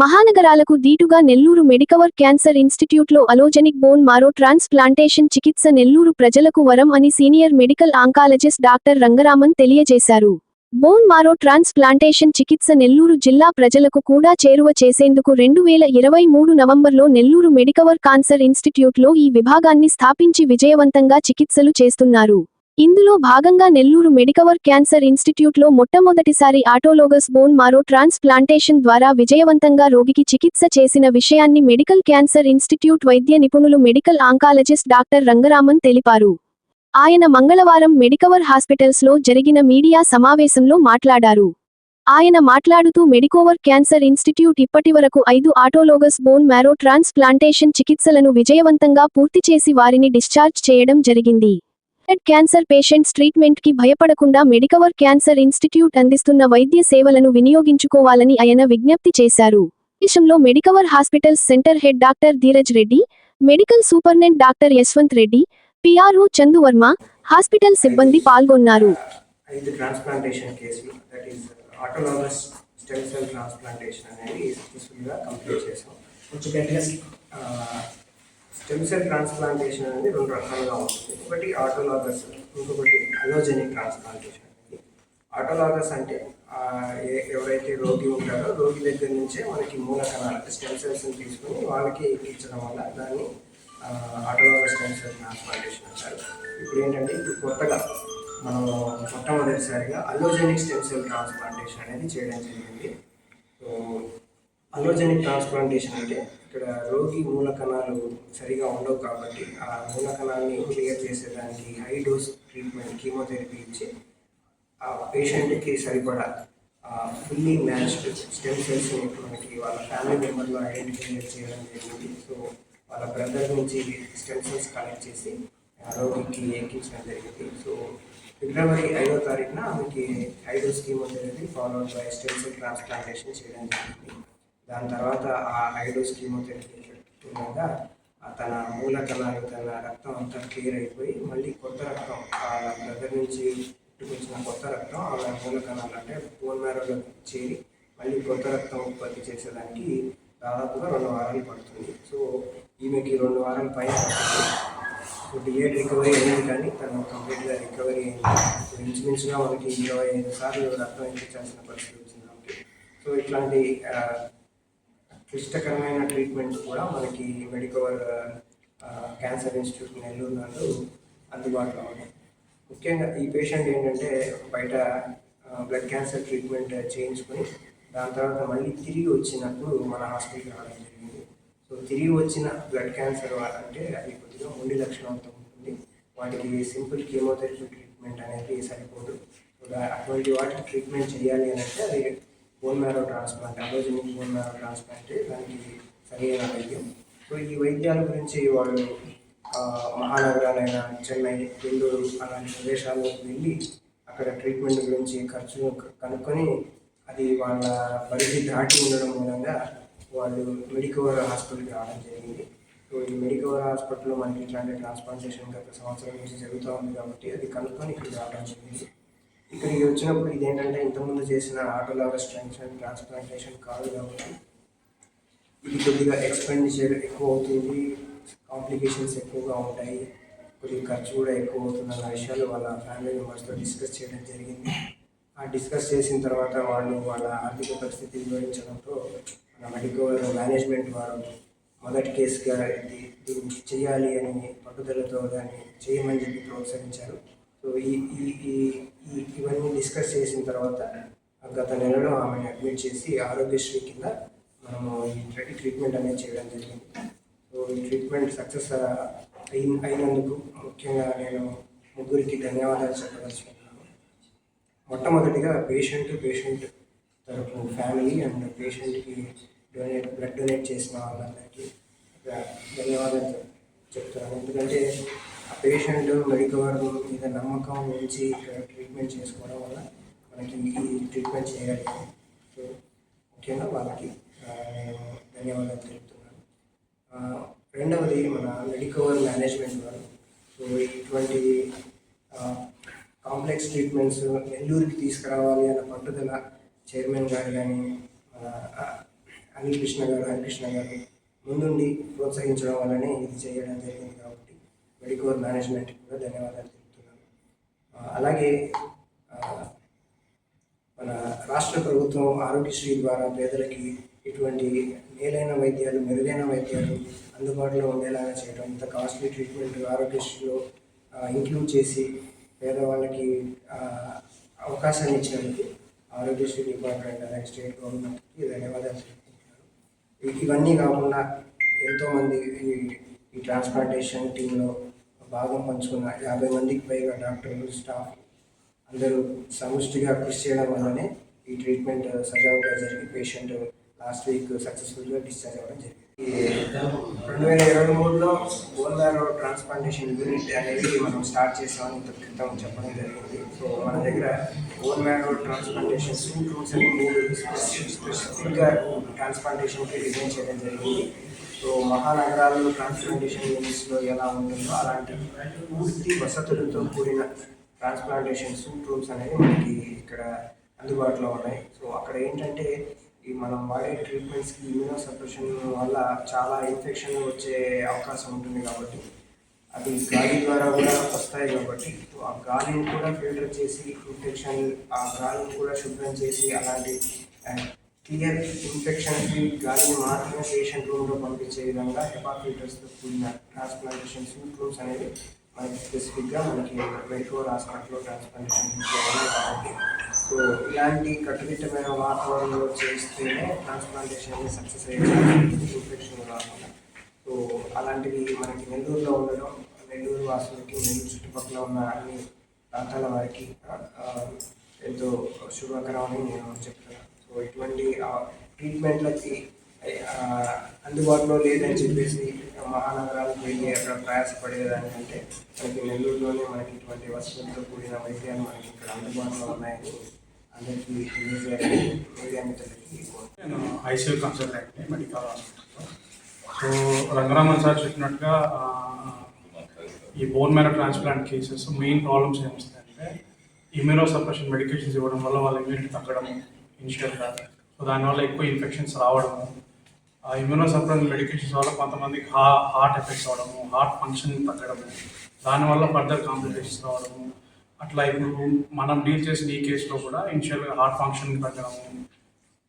మహానగరాలకు దీటుగా Nellore Medicover cancer ఇన్స్టిట్యూట్లో allogenic bone marrow transplantation చికిత్స నెల్లూరు ప్రజలకు వరం అని senior medical oncologist doctor Rangaraman తెలియజేశారు. బోన్ మారో ట్రాన్స్ప్లాంటేషన్ చికిత్స నెల్లూరు జిల్లా ప్రజలకు కూడా చేరువ చేసేందుకు రెండు వేల ఇరవై మూడు నవంబర్లో నెల్లూరు మెడికవర్ కాన్సర్ ఇన్స్టిట్యూట్లో ఈ విభాగాన్ని స్థాపించి విజయవంతంగా చికిత్సలు చేస్తున్నారు. ఇందులో భాగంగా నెల్లూరు మెడికవర్ క్యాన్సర్ ఇన్స్టిట్యూట్లో మొట్టమొదటిసారి ఆటోలోగస్ బోన్ మారో ట్రాన్స్ప్లాంటేషన్ ద్వారా విజయవంతంగా రోగికి చికిత్స చేసిన విషయాన్ని మెడికల్ క్యాన్సర్ ఇన్స్టిట్యూట్ వైద్య నిపుణులు మెడికల్ ఆంకాలజిస్ట్ డాక్టర్ రంగరామన్ తెలిపారు. ఆయన మంగళవారం మెడికవర్ హాస్పిటల్స్లో జరిగిన మీడియా సమావేశంలో మాట్లాడారు. ఆయన మాట్లాడుతూ మెడికోవర్ క్యాన్సర్ ఇన్స్టిట్యూట్ ఇప్పటివరకు ఐదు ఆటోలోగస్ బోన్ మ్యారో ట్రాన్స్ప్లాంటేషన్ చికిత్సలను విజయవంతంగా పూర్తి చేసి వారిని డిశ్చార్జ్ చేయడం జరిగింది. బ్లడ్ క్యాన్సర్ పేషెంట్స్ ట్రీట్మెంట్కి భయపడకుండా మెడికవర్ క్యాన్సర్ ఇన్స్టిట్యూట్ అందిస్తున్న వైద్య సేవలను వినియోగించుకోవాలని ఆయన విజ్ఞప్తి చేశారు. దేశంలో Medicover hospitals centre head doctor Dheeraj Reddy medical superintendent doctor Yashwant Reddy PRO చందువర్మ hospital సిబ్బంది పాల్గొన్నారు. ఐదు ట్రాన్స్ప్లాంటేషన్ కేసులు that is autonomous stem cell transplantation అనేది సక్సెస్ఫుల్గా కంప్లీట్ చేసాం కొంచెం గట్టిగా స్టెమ్ సెల్ ట్రాన్స్ప్లాంటేషన్ అనేది రెండు రకాలుగా ఉంటుంది. ఒకటి ఆటోలాగస్ ఇంకొకటి అలోజెనిక్ ట్రాన్స్ప్లాంటేషన్. అనేది ఆటోలాగస్ అంటే ఎవరైతే రోగి ఉంటారో రోగి దగ్గర నుంచే మనకి మూల కణాలు స్టెమ్ సెల్స్ని తీసుకొని వాళ్ళకి ఎక్కించడం వల్ల దాన్ని ఆటోలాగస్ స్టెమ్ సెల్ ట్రాన్స్ప్లాంటేషన్ అంటారు. ఇప్పుడు ఏంటంటే ఇప్పుడు కొత్తగా మనం మొట్టమొదటిసారిగా అలోజెనిక్ స్టెమ్ సెల్ ట్రాన్స్ప్లాంటేషన్ అనేది చేయడం జరిగింది. సో అలోజెనిక్ ట్రాన్స్ప్లాంటేషన్ అంటే ఇక్కడ రోగి మూల కణాలు సరిగా ఉండవు కాబట్టి ఆ మూల కణాలని క్లియర్ చేసేదానికి హై డోస్ ట్రీట్మెంట్ కీమోథెరపీ ఇచ్చి ఆ పేషెంట్కి సరిపడా ఫుల్లీ మ్యాచ్డ్ స్టెమ్ సెల్స్ మనకి వాళ్ళ ఫ్యామిలీ మెంబర్లో ఐడెంటిఫై చేయడం జరిగింది. సో వాళ్ళ బ్రదర్ నుంచి స్టెమ్ సెల్స్ కలెక్ట్ చేసి ఆ రోగికి ఎక్కించడం జరిగింది. సో ఫిబ్రవరి ఐదో తారీఖున ఆమెకి high dose chemotherapy followed by stem cell transplantation చేయడం జరిగింది. దాని తర్వాత ఆ ఐడోస్ కీమోథెరపీ ఉండగా తన మూల కణాలు తన రక్తం అంతా క్లియర్ అయిపోయి మళ్ళీ కొత్త రక్తం ఆ బ్రదర్ నుంచి పుట్టుకొచ్చిన కొత్త రక్తం ఆ మూల కణాలు అంటే బోన్ మ్యారోలో చేరి మళ్ళీ కొత్త రక్తం ఉత్పత్తి చేసేదానికి దాదాపుగా రెండు వారాలు పడుతుంది. సో ఈమెకి రెండు వారాల పైన పడుతుంది సో డిఏడ్ రికవరీ అయింది కానీ తను కంప్లీట్గా రికవరీ అయింది. సో ఇంచుమించుగా మనకి ఇరవై ఐదు సార్లు రక్తం ఎక్కించాల్సిన పరిస్థితి వచ్చింది కాబట్టి. సో ఇట్లాంటి క్లిష్టకరమైన ట్రీట్మెంట్ కూడా మనకి మెడికవర్ క్యాన్సర్ ఇన్స్టిట్యూట్ నెల్లూరు నందు అందుబాటులో ఉన్నాయి. ముఖ్యంగా ఈ పేషెంట్ ఏంటంటే బయట బ్లడ్ క్యాన్సర్ ట్రీట్మెంట్ చేయించుకొని దాని తర్వాత మళ్ళీ తిరిగి వచ్చినప్పుడు మన హాస్పిటల్కి రావడం జరిగింది. సో తిరిగి వచ్చిన బ్లడ్ క్యాన్సర్ అంటే అది కొద్దిగా ఉండి లక్షణంతో ఉంటుంది. వాటికి సింపుల్ కీమోథెరపీ ట్రీట్మెంట్ అనేది సరిపోదు. అటువంటి వాటికి ట్రీట్మెంట్ చేయాలి అని అంటే అది bone marrow transplant allogenic bone marrow transplant దానికి సరైన వైద్యం. సో ఈ వైద్యాల గురించి వాళ్ళు మహానగరాలైన చెన్నై బెంగళూరు అలాంటి ప్రదేశాలకు వెళ్ళి అక్కడ ట్రీట్మెంట్ గురించి ఖర్చు కనుక్కొని అది వాళ్ళ పరిధి దాటి ఉండడం మూలంగా వాళ్ళు మెడికవర్ హాస్పిటల్కి రావడం జరిగింది. సో ఈ మెడికవర్ హాస్పిటల్లో మనకి ఇట్లాంటి ట్రాన్స్ప్లాంటేషన్ గత సంవత్సరం నుంచి జరుగుతూ ఉంది కాబట్టి అది కనుక్కొని ఇక్కడికి రావడం జరిగింది. ఇక్కడికి వచ్చినప్పుడు ఇదేంటంటే ఇంతకుముందు చేసిన ఆటోలాగస్ ట్రాన్స్ప్లాంట్ ట్రాన్స్ప్లాంటేషన్ కాదు కాబట్టి ఇది కొద్దిగా ఎక్స్పెండిచర్ ఎక్కువ అవుతుంది కాంప్లికేషన్స్ ఎక్కువగా ఉంటాయి కొద్దిగా ఖర్చు కూడా ఎక్కువ అవుతుంది అన్న విషయాలు వాళ్ళ ఫ్యామిలీ మెంబర్స్తో డిస్కస్ చేయడం జరిగింది. ఆ డిస్కస్ చేసిన తర్వాత వాళ్ళు వాళ్ళ ఆర్థిక పరిస్థితి వివరించడంతో మన మెడికల్ మేనేజ్మెంట్ వారు మొదటి కేసుగా ఇది దీన్ని చేయాలి అని పట్టుదలతో దాన్ని చేయమని చెప్పి ప్రోత్సహించారు. సో ఈ ఈ ఇవన్నీ డిస్కస్ చేసిన తర్వాత గత నెలలో ఆమెను అడ్మిట్ చేసి ఆరోగ్యశ్రీ కింద మనము ఈ ట్రీట్మెంట్ అనేది చేయడం జరిగింది. సో ఈ ట్రీట్మెంట్ సక్సెస్ అయి అయినందుకు ముఖ్యంగా నేను ముగ్గురికి ధన్యవాదాలు చెప్పదలుచుకుంటున్నాను మొట్టమొదటిగా పేషెంట్ పేషెంట్ తరపు ఫ్యామిలీ అండ్ పేషెంట్కి డొనేట్ బ్లడ్ డొనేట్ చేసిన వాళ్ళందరికీ ధన్యవాదాలు చెప్- చెప్తున్నాను ఎందుకంటే ఆ పేషెంట్ మెడికవర్ మీద నమ్మకం ఉంచి ఇక్కడ ట్రీట్మెంట్ చేసుకోవడం వల్ల మనకి ఈ ట్రీట్మెంట్ చేయగలిగాం సో ముఖ్యంగా వాళ్ళకి నేను ధన్యవాదాలు తెలుపుతున్నాను. రెండవది మన మెడికవర్ మేనేజ్మెంట్ వారు. సో ఇటువంటి కాంప్లెక్స్ ట్రీట్మెంట్స్ నెల్లూరుకి తీసుకురావాలి అన్న పట్టుదల చైర్మన్ గారు కానీ అనిల్ కృష్ణ గారు హరికృష్ణ గారు ముందుండి ప్రోత్సహించడం వల్లనే ఇది చేయడం జరిగింది కాబట్టి మెడికోర్ మేనేజ్మెంట్కి కూడా ధన్యవాదాలు తెలుపుతున్నాను. అలాగే మన రాష్ట్ర ప్రభుత్వం ఆరోగ్యశ్రీ ద్వారా పేదలకి ఇటువంటి మేలైన వైద్యాలు మెరుగైన వైద్యాలు అందుబాటులో ఉండేలాగా చేయడం ఇంత కాస్ట్లీ ట్రీట్మెంట్ ఆరోగ్యశ్రీలో ఇంక్లూడ్ చేసి పేదవాళ్ళకి అవకాశాన్ని ఇచ్చినందుకు ఆరోగ్యశ్రీ డిపార్ట్మెంట్ అలాగే స్టేట్ గవర్నమెంట్కి ధన్యవాదాలు ఇవన్నీ కాకుండా ఎంతోమంది ఈ ఈ ట్రాన్స్ప్లాంటేషన్ టీంలో భాగం పంచుకున్న యాభై మందికి పైగా డాక్టర్లు స్టాఫ్ అందరూ సమిష్టిగా కృషి చేయడం వల్లనే ఈ ట్రీట్మెంట్ సజావుగా జరిగి పేషెంట్ లాస్ట్ వీక్ సక్సెస్ఫుల్గా డిశ్చార్జ్ అవ్వడం జరిగింది. రెండు వేల ఇరవై మూడులో బోన్ ట్రాన్స్ప్లాంటేషన్ యూనిట్ అనేది మనం స్టార్ట్ చేసామని ఇంత క్రితం చెప్పడం జరిగింది. సో మన దగ్గర bone road transplantation suite rooms అని మూడు స్పెసిఫిక్గా ట్రాన్స్ప్లాంటేషన్కి డిజైన్ చేయడం జరిగింది. సో మహానగరాల్లో ట్రాన్స్ప్లాంటేషన్ యూనిట్స్లో ఎలా ఉంటుందో అలాంటి పూర్తి వసతులతో కూడిన ట్రాన్స్ప్లాంటేషన్ సూట్ రూమ్స్ అనేవి మనకి ఇక్కడ అందుబాటులో ఉన్నాయి. సో అక్కడ ఏంటంటే ఈ మనం వాడే ట్రీట్మెంట్స్కి ఇమ్యూనో సప్రెషన్ వల్ల చాలా ఇన్ఫెక్షన్ వచ్చే అవకాశం ఉంటుంది కాబట్టి అది గాలి ద్వారా కూడా వస్తాయి కాబట్టి సో ఆ గాలిని కూడా ఫిల్టర్ చేసి ఇన్ఫెక్షన్ ఆ గాలిని కూడా శుభ్రం చేసి అలాంటి క్లియర్ ఇన్ఫెక్షన్కి గాలిని మాత్రమే పేషెంట్ రూమ్లో పంపించే విధంగా హెపా ఫిల్టర్స్తో కూడిన ట్రాన్స్ప్లాంటేషన్ సూట్ రూమ్స్ అనేవి మనకి స్పెసిఫిక్గా మనకి మెడికోర్ హాస్పిటల్లో ట్రాన్స్ప్లాంటేషన్ చేయాలి ఇలాంటి కట్టుదిట్టమైన వాతావరణంలో చేస్తేనే ట్రాన్స్ప్లాంటేషన్ సక్సెస్ అయ్యే ఇన్ఫెక్షన్ రాకుండా సో అలాంటివి మనకి నెల్లూరులో ఉండడం నెల్లూరు వాసులకి నెల్లూరు చుట్టుపక్కల ఉన్న అన్ని ప్రాంతాల వారికి ఎంతో శుభకరం అని నేను చెప్తున్నాను. సో ఇటువంటి ట్రీట్మెంట్లకి అందుబాటులో లేదని చెప్పేసి మహానగరాలకు వెళ్ళి అక్కడ ప్రయాసపడేదానికంటే మనకి నెల్లూరులోనే మనకి ఇటువంటి వసతులతో కూడిన వైద్యాలు మనకి ఇక్కడ అందుబాటులో ఉన్నాయని నేను ఐసీయూ కన్సల్టెంట్ మెడికల్ హాస్పిటల్లో. సో రంగరామన్ సార్ చెప్పినట్టుగా ఈ bone marrow transplant cases main problems ఏమొస్తాయంటే immunosuppression medications ఇవ్వడం వల్ల వాళ్ళ ఇమ్యూనిటీ తగ్గడం ఇనిషియల్గా సో దానివల్ల ఎక్కువ ఇన్ఫెక్షన్స్ రావడము. ఆ ఇమ్యూనో సప్రెషన్ మెడికేషన్స్ వల్ల కొంతమందికి హా హార్ట్ ఎఫెక్ట్స్ అవడము హార్ట్ ఫంక్షన్ తగ్గడము. దానివల్ల ఫర్దర్ కాంప్లికేషన్స్ రావడము. అట్లా ఇప్పుడు మనం డీల్ చేసిన ఈ కేసులో కూడా ఇనిషియల్గా హార్ట్ ఫంక్షన్ తగ్గడము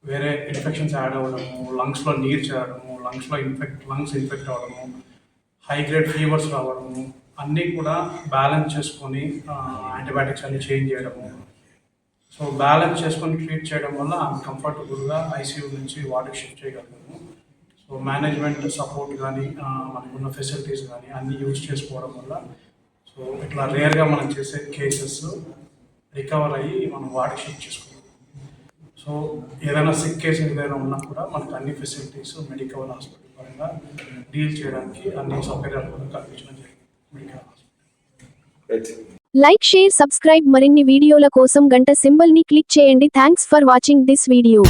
వేరే ఇన్ఫెక్షన్స్ యాడ్ అవ్వడము లంగ్స్లో నీరు చేరడము లంగ్స్లో ఇన్ఫెక్ట్ లంగ్స్ ఇన్ఫెక్ట్ అవ్వడము హై గ్రేడ్ ఫీవర్స్ రావడము అన్నీ కూడా బ్యాలెన్స్ చేసుకొని యాంటీబయాటిక్స్ అన్ని చేంజ్ చేయడము. సో బ్యాలెన్స్ చేసుకొని ట్రీట్ చేయడం వల్ల ఆమె కంఫర్టబుల్గా ఐసీయూ నుంచి వాటికి షిఫ్ట్ చేయగలుగుతాము. సో మేనేజ్మెంట్ సపోర్ట్ కానీ మనకున్న ఫెసిలిటీస్ కానీ అన్నీ యూజ్ చేసుకోవడం వల్ల సో ఇట్లా రేర్గా మనం చేసే కేసెస్ రికవర్ అయ్యి మనం వాడి షిఫ్ట్ చేసుకుంటాం. సో ఏదైనా సిక్ కేసు ఏదైనా ఉన్నా కూడా మనకు అన్ని ఫెసిలిటీస్ మెడికవర్ హాస్పిటల్ పరంగా డీల్ చేయడానికి అన్ని సౌకర్యాలు కూడా కల్పించడం జరిగింది medical hospital like share subscribe మరిన్ని వీడియోల కోసం గంట సింబల్ని క్లిక్ చేయండి. Thanks for watching this video